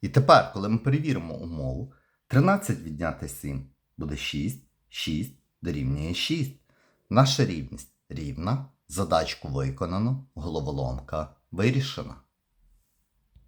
І тепер, коли ми перевіримо умову, 13 відняти 7 буде 6, 6 дорівнює 6. Наша рівність рівна, задачку виконано, головоломка вирішена.